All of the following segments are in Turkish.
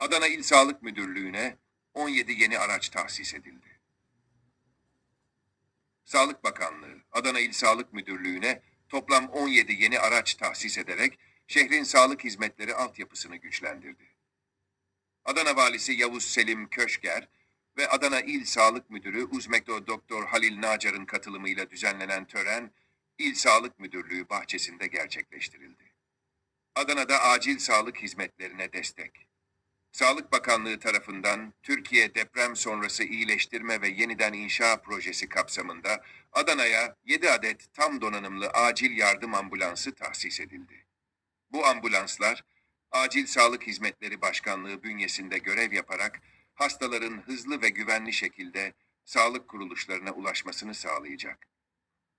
Adana İl Sağlık Müdürlüğü'ne 17 yeni araç tahsis edildi. Sağlık Bakanlığı, Adana İl Sağlık Müdürlüğü'ne toplam 17 yeni araç tahsis ederek şehrin sağlık hizmetleri altyapısını güçlendirdi. Adana Valisi Yavuz Selim Köşker ve Adana İl Sağlık Müdürü Uzmekto Doktor Halil Nacar'ın katılımıyla düzenlenen tören İl Sağlık Müdürlüğü bahçesinde gerçekleştirildi. Adana'da acil sağlık hizmetlerine destek. Sağlık Bakanlığı tarafından Türkiye Deprem Sonrası İyileştirme ve Yeniden İnşa Projesi kapsamında Adana'ya 7 adet tam donanımlı acil yardım ambulansı tahsis edildi. Bu ambulanslar Acil Sağlık Hizmetleri Başkanlığı bünyesinde görev yaparak hastaların hızlı ve güvenli şekilde sağlık kuruluşlarına ulaşmasını sağlayacak.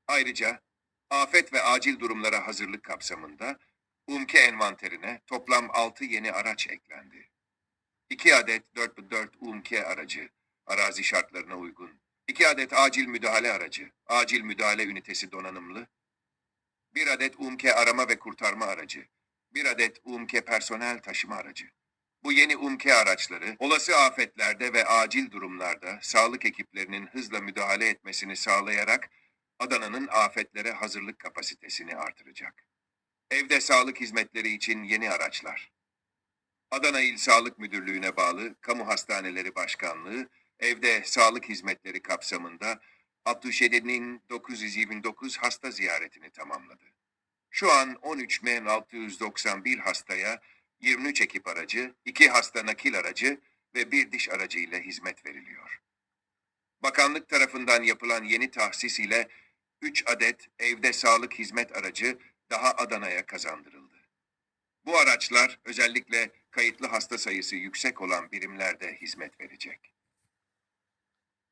Ayrıca afet ve acil durumlara hazırlık kapsamında UMKE envanterine toplam 6 yeni araç eklendi. 2 adet 4x4 UMKE aracı, arazi şartlarına uygun. 2 adet acil müdahale aracı, acil müdahale ünitesi donanımlı. 1 adet UMKE arama ve kurtarma aracı, 1 adet UMKE personel taşıma aracı. Bu yeni UMKE araçları, olası afetlerde ve acil durumlarda sağlık ekiplerinin hızla müdahale etmesini sağlayarak Adana'nın afetlere hazırlık kapasitesini artıracak. Evde sağlık hizmetleri için yeni araçlar. Adana İl Sağlık Müdürlüğü'ne bağlı Kamu Hastaneleri Başkanlığı, evde sağlık hizmetleri kapsamında 67'nin 929 hasta ziyaretini tamamladı. Şu an 13.691 hastaya 23 ekip aracı, 2 hasta nakil aracı ve bir diş aracı ile hizmet veriliyor. Bakanlık tarafından yapılan yeni tahsis ile 3 adet evde sağlık hizmet aracı daha Adana'ya kazandırıldı. Bu araçlar özellikle kayıtlı hasta sayısı yüksek olan birimlerde hizmet verecek.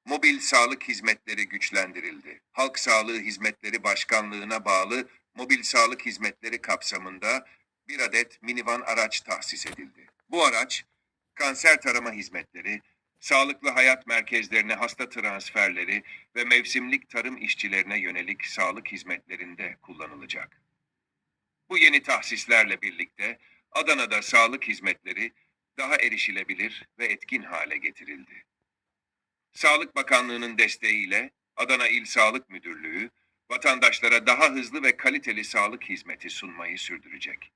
Mobil sağlık hizmetleri güçlendirildi. Halk Sağlığı Hizmetleri Başkanlığı'na bağlı mobil sağlık hizmetleri kapsamında bir adet minivan araç tahsis edildi. Bu araç kanser tarama hizmetleri, sağlıklı hayat merkezlerine hasta transferleri ve mevsimlik tarım işçilerine yönelik sağlık hizmetlerinde kullanılacak. Bu yeni tahsislerle birlikte Adana'da sağlık hizmetleri daha erişilebilir ve etkin hale getirildi. Sağlık Bakanlığı'nın desteğiyle Adana İl Sağlık Müdürlüğü vatandaşlara daha hızlı ve kaliteli sağlık hizmeti sunmayı sürdürecek.